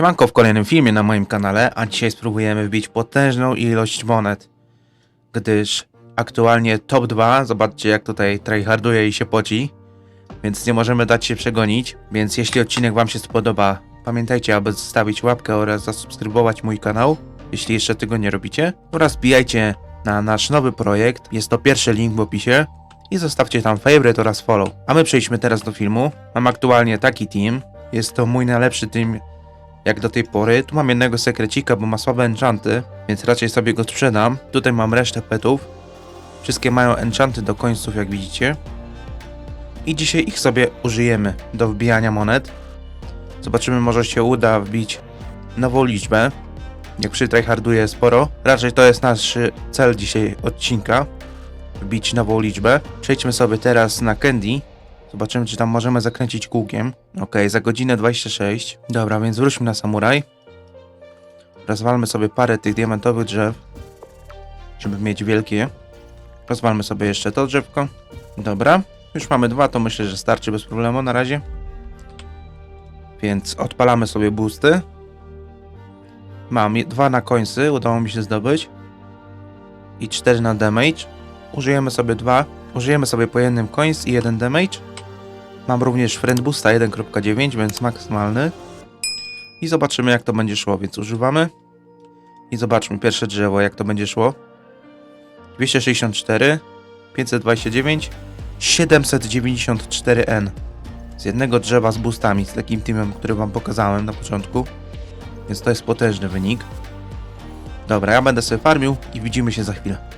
Siemanko w kolejnym filmie na moim kanale, a dzisiaj spróbujemy wbić potężną ilość monet. Gdyż aktualnie top 2, zobaczcie jak tutaj tryharduje i się poci, więc nie możemy dać się przegonić, więc jeśli odcinek wam się spodoba, pamiętajcie aby zostawić łapkę oraz zasubskrybować mój kanał, jeśli jeszcze tego nie robicie, oraz wbijajcie na nasz nowy projekt, jest to pierwszy link w opisie i zostawcie tam favorite oraz follow. A my przejdźmy teraz do filmu. Mam aktualnie taki team, jest to mój najlepszy team jak do tej pory. Tu mam jednego sekrecika, bo ma słabe enchanty, więc raczej sobie go sprzedam. Tutaj mam resztę petów. Wszystkie mają enchanty do końców, jak widzicie. I dzisiaj ich sobie użyjemy do wbijania monet. Zobaczymy, może się uda wbić nową liczbę. Jak przy tryharduję sporo. Raczej to jest nasz cel dzisiaj odcinka. Wbić nową liczbę. Przejdźmy sobie teraz na Candy. Zobaczymy, czy tam możemy zakręcić kółkiem. Ok, za godzinę 26. Dobra, więc wróćmy na samuraj. Rozwalmy sobie parę tych diamentowych drzew, żeby mieć wielkie. Rozwalmy sobie jeszcze to drzewko. Dobra, już mamy dwa, to myślę, że starczy bez problemu na razie. Więc odpalamy sobie boosty. Mam dwa na końcy, udało mi się zdobyć. I cztery na damage. Użyjemy sobie dwa. Użyjemy sobie po jednym coins i jeden damage. Mam również Friend Boosta 1.9, więc maksymalny. I zobaczymy jak to będzie szło, więc używamy. I zobaczmy pierwsze drzewo jak to będzie szło. 264, 529, 794N. Z jednego drzewa z boostami, z takim teamem, który wam pokazałem na początku. Więc to jest potężny wynik. Dobra, ja będę sobie farmił i widzimy się za chwilę.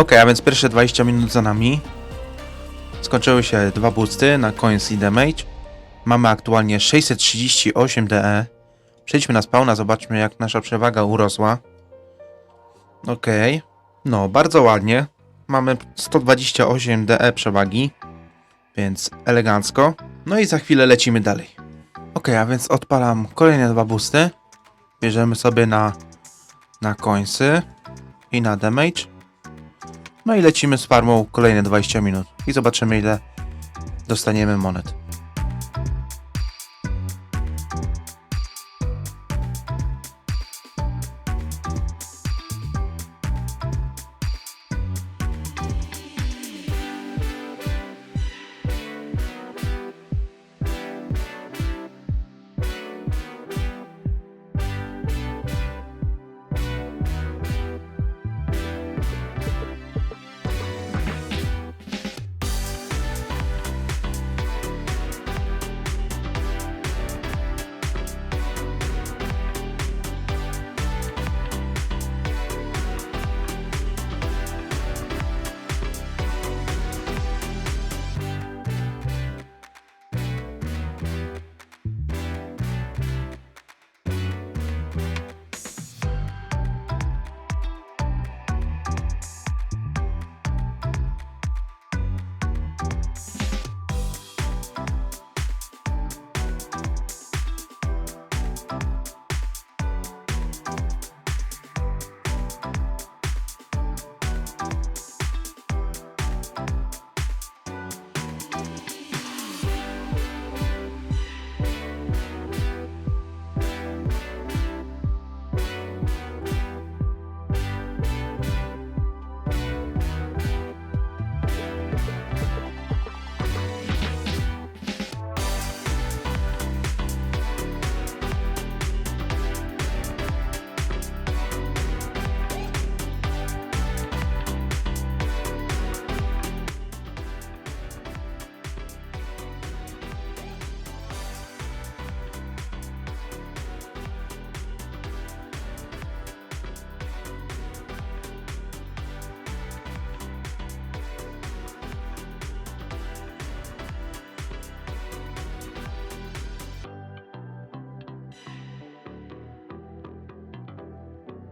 Ok, a więc pierwsze 20 minut za nami. Skończyły się dwa boosty na coins i damage. Mamy aktualnie 638 DE. Przejdźmy na spawna, zobaczmy jak nasza przewaga urosła. Ok, no bardzo ładnie. Mamy 128 DE przewagi, więc elegancko. No i za chwilę lecimy dalej. Ok, a więc odpalam kolejne dwa boosty. Bierzemy sobie na, na coinsy i na damage. No i lecimy z farmą kolejne 20 minut i zobaczymy ile dostaniemy monet.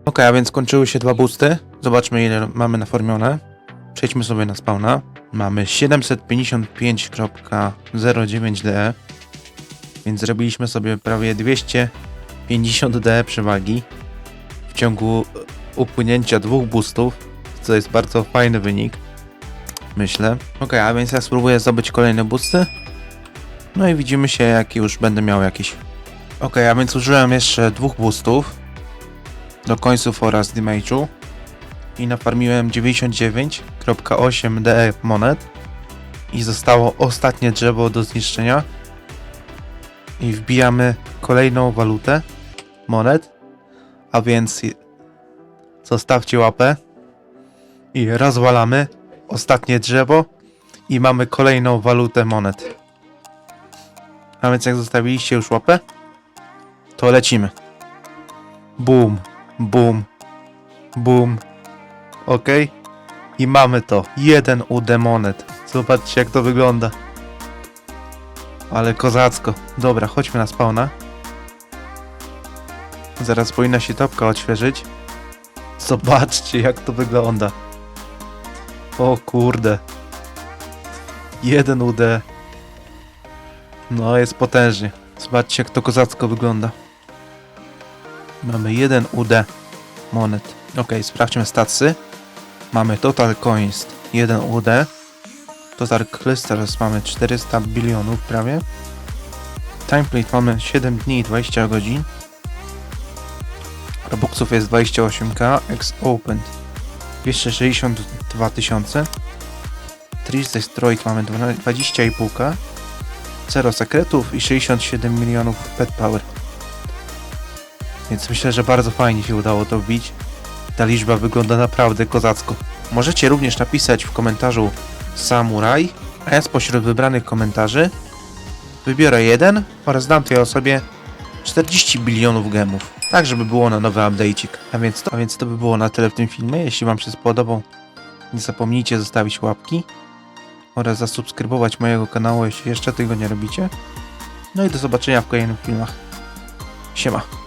Ok, a więc kończyły się dwa boosty. Zobaczmy ile mamy naformione. Przejdźmy sobie na spawna. Mamy 755.09 DE. Więc zrobiliśmy sobie prawie 250 DE przewagi w ciągu upłynięcia dwóch boostów, co jest bardzo fajny wynik. Myślę. Ok, a więc ja spróbuję zdobyć kolejne boosty. No i widzimy się jak już będę miał jakieś. Ok, a więc użyłem jeszcze dwóch boostów do końców oraz damage'u i nafarmiłem 99.8 DE monet. I zostało ostatnie drzewo do zniszczenia. I wbijamy kolejną walutę monet, a więc zostawcie łapę. I rozwalamy ostatnie drzewo. I mamy kolejną walutę monet. A więc jak zostawiliście już łapę, to lecimy. Boom, boom, boom. Ok. I mamy to. Jeden UD monet. Zobaczcie jak to wygląda. Ale kozacko. Dobra, chodźmy na spawna. Zaraz powinna się topka odświeżyć. Zobaczcie jak to wygląda. O kurde. Jeden UD. No jest potężnie. Zobaczcie jak to kozacko wygląda. Mamy jeden UD monet. Ok, sprawdźmy statsy. Mamy Total Coins 1 UD. Total Crystals mamy 400 bilionów prawie. Timeplate mamy 7 dni i 20 godzin. Robuxów jest 28k. X Opened 262 tysiące. Trees Destroyed mamy 20,5k. Zero sekretów i 67 milionów pet power. Więc myślę, że bardzo fajnie się udało to wbić. Ta liczba wygląda naprawdę kozacko. Możecie również napisać w komentarzu Samuraj, a ja spośród wybranych komentarzy wybiorę jeden oraz dam tej osobie 40 bilionów gemów. Tak, żeby było na nowy update'ik. A więc, to, a więc to by było na tyle w tym filmie. Jeśli Wam się spodobał, nie zapomnijcie zostawić łapki oraz zasubskrybować mojego kanału, jeśli jeszcze tego nie robicie. No i do zobaczenia w kolejnych filmach. Siema.